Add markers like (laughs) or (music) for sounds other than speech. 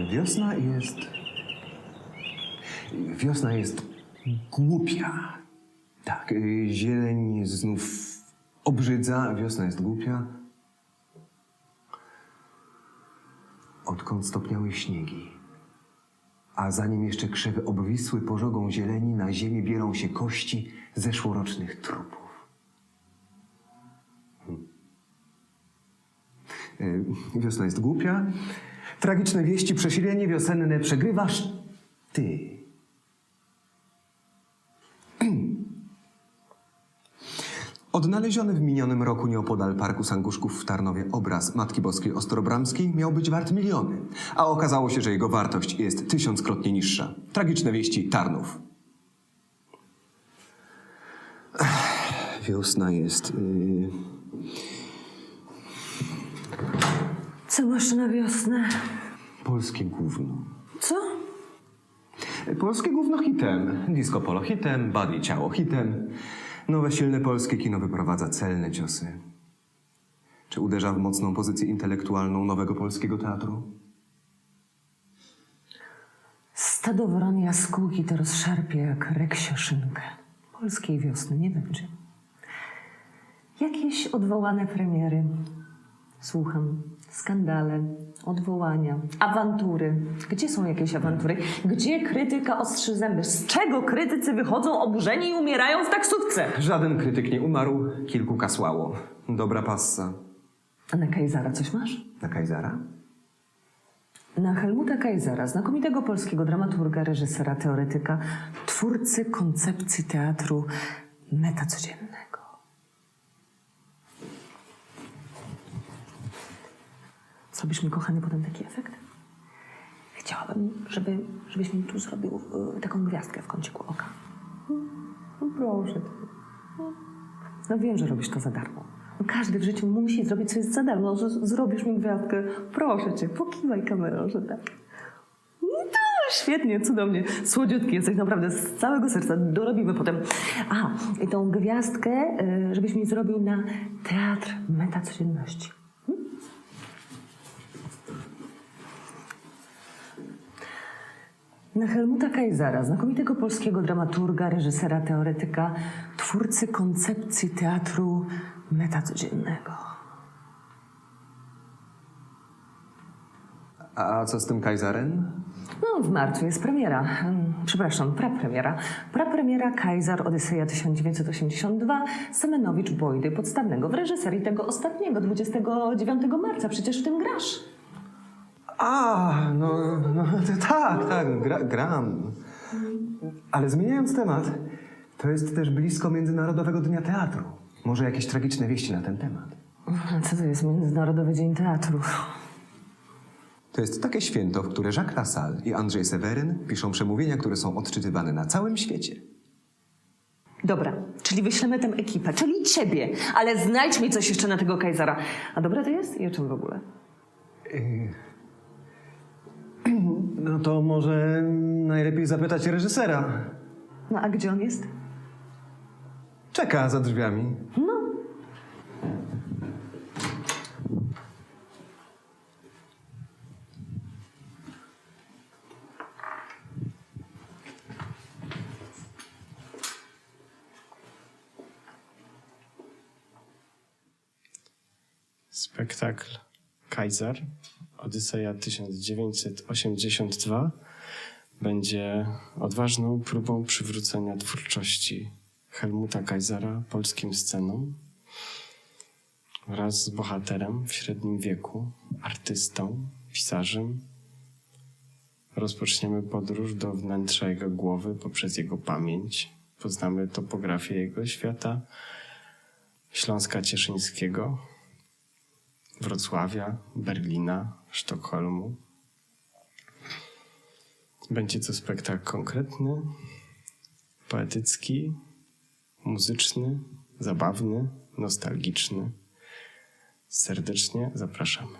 Wiosna jest. Wiosna jest głupia. Tak, y, zieleń znów obrzydza, wiosna jest głupia. Odkąd stopniały śniegi, a zanim jeszcze krzewy obwisły pożogą zieleni, na ziemię bielą się kości zeszłorocznych trupów. Hmm. Y, Wiosna jest głupia. Tragiczne wieści, przesilenie wiosenne przegrywasz ty. (clears throat) Odnaleziony w minionym roku nieopodal Parku Sanguszków w Tarnowie obraz Matki Boskiej Ostrobramskiej miał być wart miliony, a okazało się, że jego wartość jest tysiąckrotnie niższa. Tragiczne wieści Tarnów. Ech, Wiosna jest... Yy... Co masz na wiosnę? Polskie gówno. Co? Polskie gówno hitem. Disco polo hitem, body ciało hitem. Nowe silne polskie kino wyprowadza celne ciosy. Czy uderza w mocną pozycję intelektualną nowego polskiego teatru? Stado wron jaskółki to rozszarpie jak reksio szynkę. Polskiej wiosny nie będzie. Jakieś odwołane premiery. Słucham. Skandale, odwołania, awantury. Gdzie są jakieś awantury? Gdzie krytyka ostrzy zęby? Z czego krytycy wychodzą oburzeni i umierają w taksówce? Żaden krytyk nie umarł, kilku kasłało. Dobra passa. A na Kajzara coś masz? Na Kajzara? Na Helmuta Kajzera, znakomitego polskiego dramaturga, reżysera, teoretyka, twórcy koncepcji teatru metacodziennego. Zrobisz mi, kochany, potem taki efekt? Chciałabym, żeby, żebyś mi tu zrobił y, taką gwiazdkę w kąciku oka. No proszę. No wiem, że robisz to za darmo. No każdy w życiu musi zrobić coś za darmo. Że zrobisz mi gwiazdkę. Proszę cię, pokiwaj kamerą, że tak. No to świetnie, cudownie. Słodziutki jesteś naprawdę z całego serca. Dorobimy potem. A, i tą gwiazdkę, y, żebyś mi zrobił na teatr metacodzienności. Na Helmuta Kajzara, znakomitego polskiego dramaturga, reżysera, teoretyka, twórcy koncepcji teatru metacodziennego. A co z tym Kajzarem? No, w marcu jest premiera. Hmm, Przepraszam, prapremiera. Prapremiera Kajzar Odyseja 1982 Semenowicz Bojdy Podstawnego w reżyserii tego ostatniego, 29 marca. Przecież w tym grasz. A, no, no to (laughs) tak, tak, gra, gram. Ale zmieniając temat, to jest też blisko Międzynarodowego Dnia Teatru. Może jakieś tragiczne wieści na ten temat. Co to jest Międzynarodowy Dzień Teatru? To jest takie święto, w które Jacques Lassalle i Andrzej Seweryn piszą przemówienia, które są odczytywane na całym świecie. Dobra, czyli wyślemy tę ekipę, czyli ciebie, ale znajdź mi coś jeszcze na tego Kajzara. A dobre to jest? I o czym w ogóle? No to może najlepiej zapytać reżysera. No a gdzie on jest? Czeka za drzwiami. No. Spektakl Kaiser, Odyseja 1982 będzie odważną próbą przywrócenia twórczości Helmuta Kaisera polskim scenom wraz z bohaterem w średnim wieku, artystą, pisarzem. Rozpoczniemy podróż do wnętrza jego głowy poprzez jego pamięć. Poznamy topografię jego świata, Śląska Cieszyńskiego, Wrocławia, Berlina, Sztokholmu. Będzie to spektakl konkretny, poetycki, muzyczny, zabawny, nostalgiczny. Serdecznie zapraszamy.